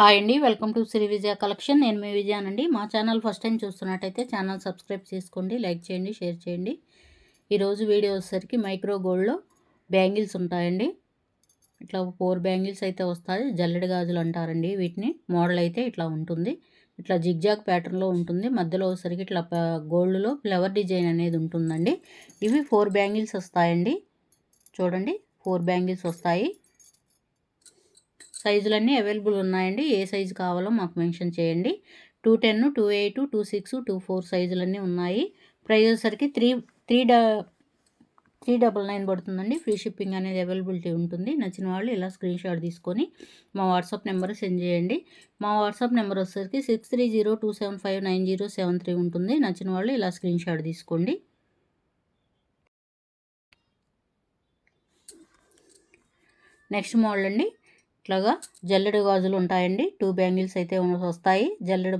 Hi అండి welcome to Shri Vijaya collection. నేను మీ విజయానండి. మా ఛానల్ ఫస్ట్ టైం చూస్తున్నట్టయితే ఛానల్ సబ్స్క్రైబ్ చేసుకోండి లైక్ చేయండి షేర్ చేయండి. ఈరోజు వీడియో వచ్చేసరికి మైక్రో గోల్డ్లో బ్యాంగిల్స్ ఉంటాయండి. ఇట్లా ఫోర్ బ్యాంగిల్స్ అయితే వస్తాయి. జల్లెడ గాజులు అంటారండి వీటిని. మోడల్ అయితే ఇట్లా ఉంటుంది. ఇట్లా జిగ్జాగ్ ప్యాటర్న్లో ఉంటుంది. మధ్యలో వచ్చేసరికి ఇట్లా గోల్డ్లో ఫ్లవర్ డిజైన్ అనేది ఉంటుందండి. ఇవి ఫోర్ బ్యాంగిల్స్ వస్తాయండి. చూడండి ఫోర్ బ్యాంగిల్స్ వస్తాయి. సైజులన్నీ అవైలబుల్ ఉన్నాయండి. ఏ సైజు కావాలో మాకు మెన్షన్ చేయండి. Two ten two eight two six two four సైజులన్నీ ఉన్నాయి. ప్రైస్ వచ్చేసరికి త్రీ త్రీ డ త్రీ డబల్ నైన్ పడుతుందండి. ఫ్రీ షిప్పింగ్ అనేది అవైలబిలిటీ ఉంటుంది. నచ్చిన వాళ్ళు ఇలా స్క్రీన్ షాట్ తీసుకొని మా వాట్సాప్ నెంబర్ సెండ్ చేయండి. మా వాట్సాప్ నెంబర్ వచ్చేసరికి six three zero two seven five nine zero seven three ఉంటుంది. నచ్చిన వాళ్ళు ఇలా స్క్రీన్ షాట్ తీసుకోండి. నెక్స్ట్ మోడల్ అండి. ఇట్లాగా జల్లెడు గాజులు ఉంటాయండి. టూ బ్యాంగిల్స్ అయితే వస్తాయి. జల్లెడు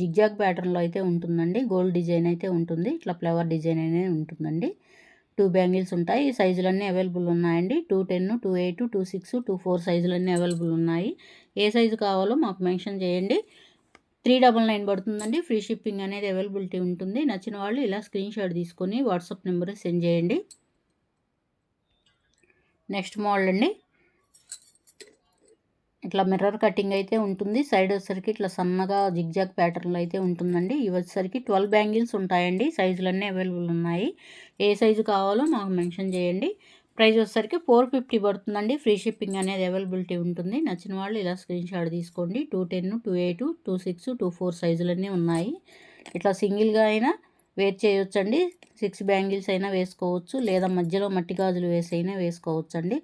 జిగ్జాగ్ ప్యాటర్న్లో అయితే ఉంటుందండి. గోల్డ్ డిజైన్ అయితే ఉంటుంది. ఇట్లా ఫ్లవర్ డిజైన్ అనేది ఉంటుందండి. టూ బ్యాంగిల్స్ ఉంటాయి. ఈ సైజులన్నీ అవైలబుల్ ఉన్నాయండి. Two ten two eight two six two four సైజులన్నీ available ఉన్నాయి. ఏ సైజు కావాలో మాకు మెన్షన్ చేయండి. త్రీ డబల్ నైన్ పడుతుందండి. ఫ్రీ షిప్పింగ్ అనేది అవైలబిలిటీ ఉంటుంది. నచ్చిన వాళ్ళు ఇలా స్క్రీన్ షాట్ తీసుకొని వాట్సాప్ నెంబర్ సెండ్ చేయండి. నెక్స్ట్ మోడల్ అండి. ఇట్లా మిర్రర్ కటింగ్ అయితే ఉంటుంది. సైడ్ వచ్చేసరికి ఇట్లా సన్నగా జిగ్జాగ్ ప్యాటర్న్లో అయితే ఉంటుందండి. ఇవి వచ్చేసరికి ట్వెల్వ్ బ్యాంగిల్స్ ఉంటాయండి. సైజులన్నీ అవైలబుల్ ఉన్నాయి. ఏ సైజు కావాలో మాకు మెన్షన్ చేయండి. ప్రైస్ వచ్చేసరికి ఫోర్ ఫిఫ్టీ పడుతుందండి. ఫ్రీ షిప్పింగ్ అనేది అవైలబిలిటీ ఉంటుంది. నచ్చిన వాళ్ళు ఇలా స్క్రీన్ షాట్ తీసుకోండి. Two ten two eight two six two four సైజులన్నీ ఉన్నాయి. ఇట్లా సింగిల్గా అయినా వేర్ చేయొచ్చండి. సిక్స్ బ్యాంగిల్స్ అయినా వేసుకోవచ్చు. లేదా మధ్యలో మట్టి గాజులు వేసి అయినా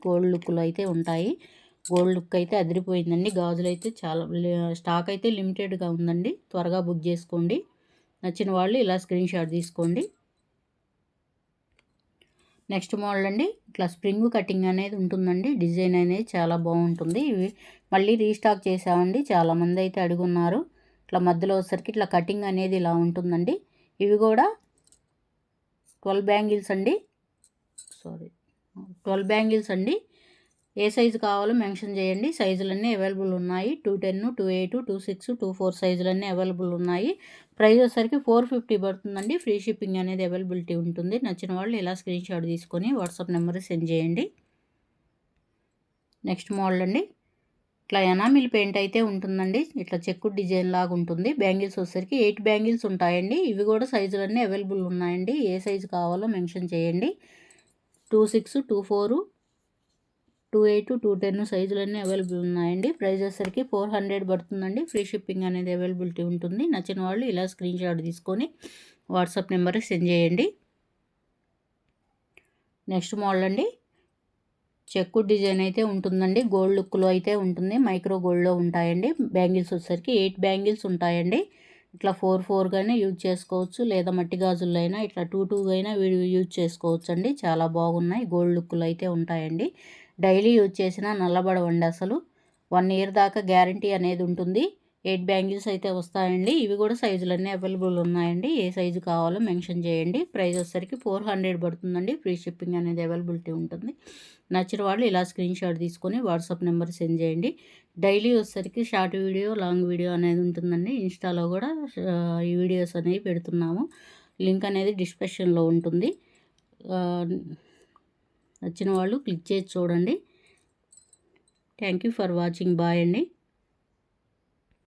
గోల్డ్ లుక్లో అయితే ఉంటాయి. గోల్డ్ లుక్ అయితే అదిరిపోయిందండి. గాజులు అయితే చాలా స్టాక్ అయితే లిమిటెడ్గా ఉందండి. త్వరగా బుక్ చేసుకోండి. నచ్చిన వాళ్ళు ఇలా స్క్రీన్ షాట్ తీసుకోండి. నెక్స్ట్ మోడల్ అండి. ఇట్లా స్ప్రింగ్ కటింగ్ అనేది ఉంటుందండి. డిజైన్ అనేది చాలా బాగుంటుంది. ఇవి మళ్ళీ రీస్టాక్ చేసామండి. చాలామంది అయితే అడుగున్నారు. ఇట్లా మధ్యలో వచ్చేసరికి ఇట్లా కటింగ్ అనేది ఇలా ఉంటుందండి. ఇవి కూడా ట్వెల్వ్ బ్యాంగిల్స్ అండి. సారీ ట్వెల్వ్ బ్యాంగిల్స్ అండి. ఏ సైజు కావాలో మెన్షన్ చేయండి. సైజులన్నీ అవైలబుల్ ఉన్నాయి. Two ten two eight two six two four సైజులన్నీ available ఉన్నాయి. ప్రైస్ వచ్చేసరికి ఫోర్ ఫిఫ్టీ పడుతుందండి. ఫ్రీ షిప్పింగ్ అనేది అవైలబిలిటీ ఉంటుంది. నచ్చిన వాళ్ళు ఇలా స్క్రీన్ షాట్ తీసుకొని వాట్సాప్ నెంబర్ సెండ్ చేయండి. నెక్స్ట్ మోడల్ అండి. ఇట్లా ఎనామిల్ పెయింట్ అయితే ఉంటుందండి. ఇట్లా చెక్కు డిజైన్ లాగా ఉంటుంది. బ్యాంగిల్స్ వచ్చేసరికి ఎయిట్ బ్యాంగిల్స్ ఉంటాయండి. ఇవి కూడా సైజులన్నీ అవైలబుల్ ఉన్నాయండి. ఏ సైజు కావాలో మెన్షన్ చేయండి. Two six two four two eight two ten సైజులన్నీ available ఉన్నాయండి. ప్రైస్ వచ్చేసరికి ఫోర్ హండ్రెడ్ పడుతుందండి. ఫ్రీ షిప్పింగ్ అనేది అవైలబిలిటీ ఉంటుంది. నచ్చిన వాళ్ళు ఇలా స్క్రీన్ షాట్ తీసుకొని వాట్సాప్ నెంబర్కి సెండ్ చేయండి. నెక్స్ట్ మోడల్ అండి. చెక్కు డిజైన్ అయితే ఉంటుందండి. గోల్డ్ లుక్లో అయితే ఉంటుంది. మైక్రో గోల్డ్లో ఉంటాయండి. బ్యాంగిల్స్ వచ్చేసరికి ఎయిట్ బ్యాంగిల్స్ ఉంటాయండి. ఇట్లా ఫోర్ ఫోర్గానే యూజ్ చేసుకోవచ్చు. లేదా మట్టి గాజుల్లో అయినా ఇట్లా టూ టూ అయినా యూజ్ చేసుకోవచ్చు అండి చాలా బాగున్నాయి. గోల్డ్ లుక్లు అయితే ఉంటాయండి. డైలీ యూజ్ చేసినా నల్లబడవండి అసలు. వన్ ఇయర్ దాకా గ్యారంటీ అనేది ఉంటుంది. ఎయిట్ బ్యాంగిల్స్ అయితే వస్తాయండి. ఇవి కూడా సైజులన్నీ అవైలబుల్ ఉన్నాయండి. ఏ సైజు కావాలో మెన్షన్ చేయండి. ప్రైస్ వచ్చేసరికి ఫోర్ హండ్రెడ్ పడుతుందండి. ఫ్రీ షిప్పింగ్ అనేది అవైలబిలిటీ ఉంటుంది. నచ్చిన వాళ్ళు ఇలా స్క్రీన్ షాట్ తీసుకొని వాట్సాప్ నెంబర్ సెండ్ చేయండి. డైలీ వచ్చేసరికి షార్ట్ వీడియో లాంగ్ వీడియో అనేది ఉంటుందండి. ఇన్స్టాలో కూడా ఈ వీడియోస్ అనేవి పెడుతున్నాము. లింక్ అనేది డిస్క్రిప్షన్లో ఉంటుంది. నచ్చిన వాళ్ళు క్లిక్ చేసి చూడండి. Thank you for watching. Bye అండి.